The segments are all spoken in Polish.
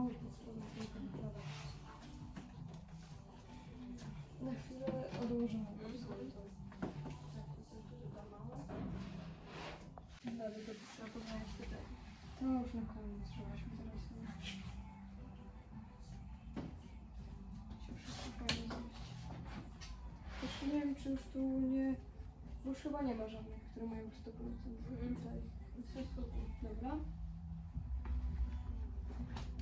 Na chwilę odłożymy. Dobra, to trzeba poznać tutaj. To już na koniec, żebyśmy teraz. Się wszystko powinno zmieścić. Jeszcze nie wiem, czy już tu nie... Bo już chyba nie ma żadnych, które mają 100% tutaj. Dobra.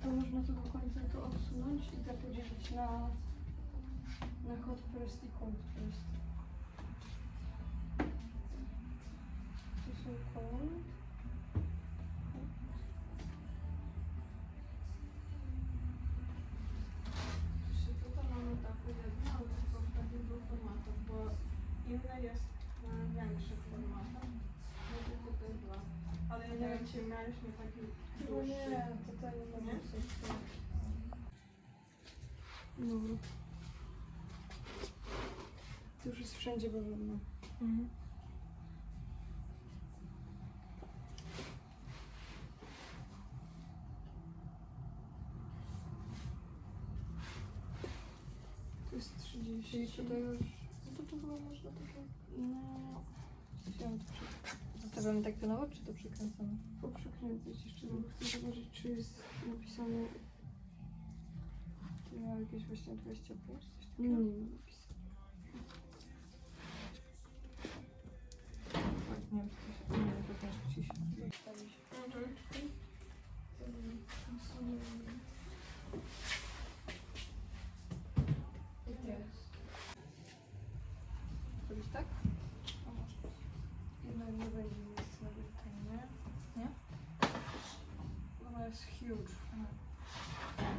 To można tu do końca to odsunąć i to podzielić na, na hot press i cold press. Tu są cold. No nie, totalnie nie. Dobra. To już jest wszędzie wygodne. Mhm. To jest 30. Czyli tutaj już No to, to chyba można trochę... No... To zostawiamy tak pionowo, czy to przykręcamy? poprzekręcać jeszcze, bo chcę zobaczyć, czy jest napisane... Tu miał jakieś właśnie 25, coś takiego? Nie, nie ma napisane. Tak, nie wiem, czy to się... Nie, to też ci się. Mhm. I teraz. Zrobić tak? Jednak nie będzie miejsca na wytanie. Nie?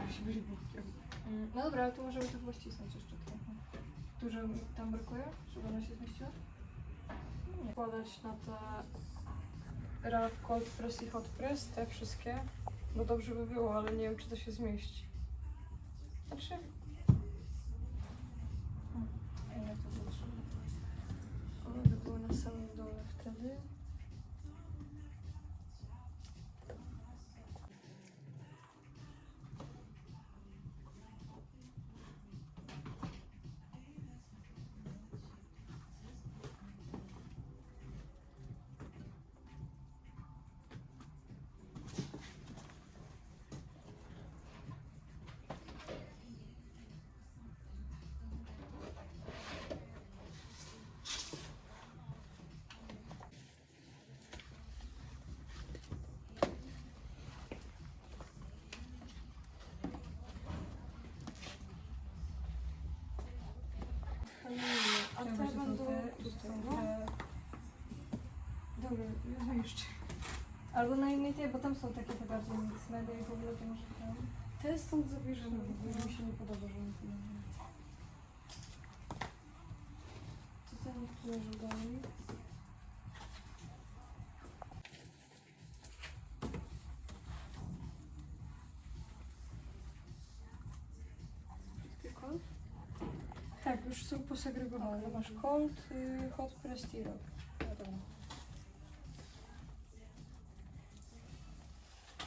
Musi być bokiem. Mm, No dobra, ale tu możemy to chyba ścisnąć jeszcze trochę. Dużo mi tam brakuje? Żeby ona się zmieściła? Nie. Wkładać na te RAW Cold Press i Hot Press, te wszystkie. Bo dobrze by było, ale nie wiem, czy to się zmieści. Znaczy... Ile to potrzeba? One by były na samym dole wtedy. No? Dobra, jeszcze. Albo na innej tej, bo tam są takie te bardziej mix media i w ogóle to może tam... Te stąd zabierzemy, bo mi się nie podoba, że one tu leżą. To ten, który leży dalej. Wszystkie kol? Tak, już są posegregowane. Okej. Masz cold, y, hot press i rock. Wiadomo.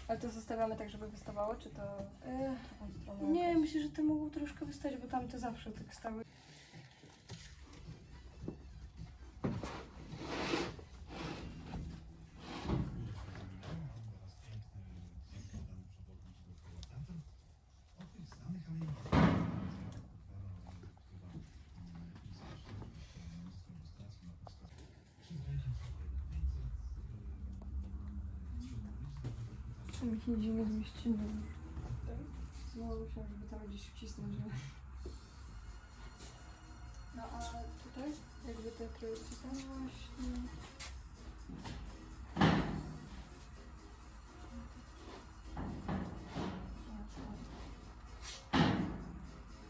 Ale to zostawiamy tak, żeby wystawało, czy to w drugą stronę? nie, myślę, że te mogą troszkę wystać, bo tamte zawsze tak stały. Mi nigdzie nie zmieścimy? Znowu myślałam, żeby tam gdzieś wcisnąć, że... No a tutaj? Jakby te trójki No właśnie...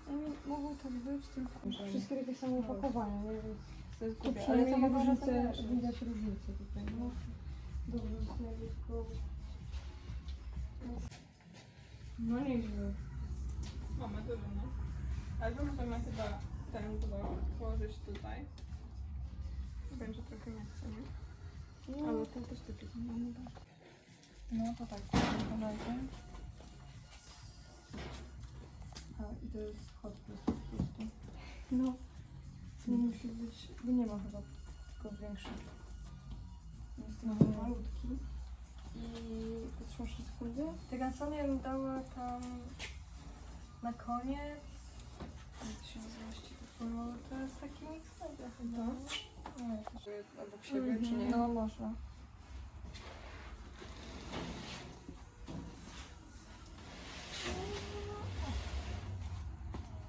Mean, mogą tak być, tylko wszystkie takie same opakowania, nie? Więc to jest głupie, ale to razem leżeć. widać różnicę tutaj, no. Dobrze, zastanawiam tylko... No nieźle. Mamy dużo, no. Ale to możemy chyba ten blok położyć tutaj. Będzie trochę miejsca, nie? No, Ale ten też taki. no, no, tak. No to tak, to na razie. A, i to jest hot po prostu. No. Nie musi być, bo nie ma chyba tylko większych. Jest Mhm. malutki. I potrzymasz na sekundę. Te gansony ja bym dała tam na koniec. Jak to się nazywa? Bo to jest taki mix chyba. Nie, to jest obok siebie, czy nie? No, można.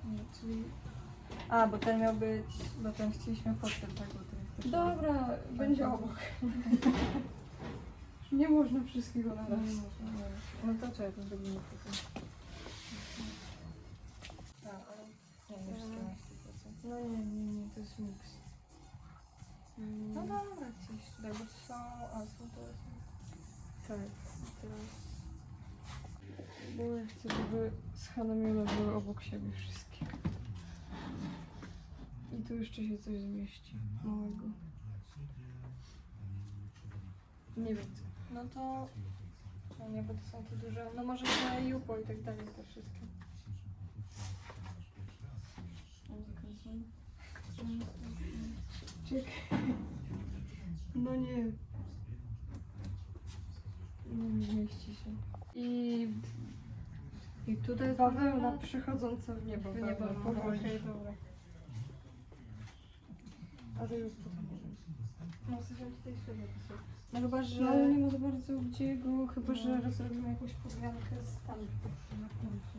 Nie, czyli... A, bo ten miał być, bo ten chcieliśmy fotel, tak? Bo ten Dobra, będzie obok. nie można wszystkiego na raz. nie można, nie. No to czekaj, to zrobimy fotel. A, ale nie, nie na 100%. No nie, nie, nie, to jest miks. Mm, No dobra, coś tutaj, bo są, a są to... Tak, teraz. Bo ja chcę, żeby z Hanamiole były obok siebie wszystkie. I tu jeszcze się coś zmieści małego. Nie wiem co. No to... No nie, bo to są te duże, no może te Jupo i tak dalej, te wszystkie. Czekaj. No nie. No nie zmieści się. I I tutaj bawełna przechodząca w niebo. w niebo, no, powoli. okej, dobra. Ale już potem. No sensie tutaj to są. No chyba, że... No ale nie ma za bardzo gdzie go, chyba że No. rozrobimy jakąś podmiankę z tam na końcu.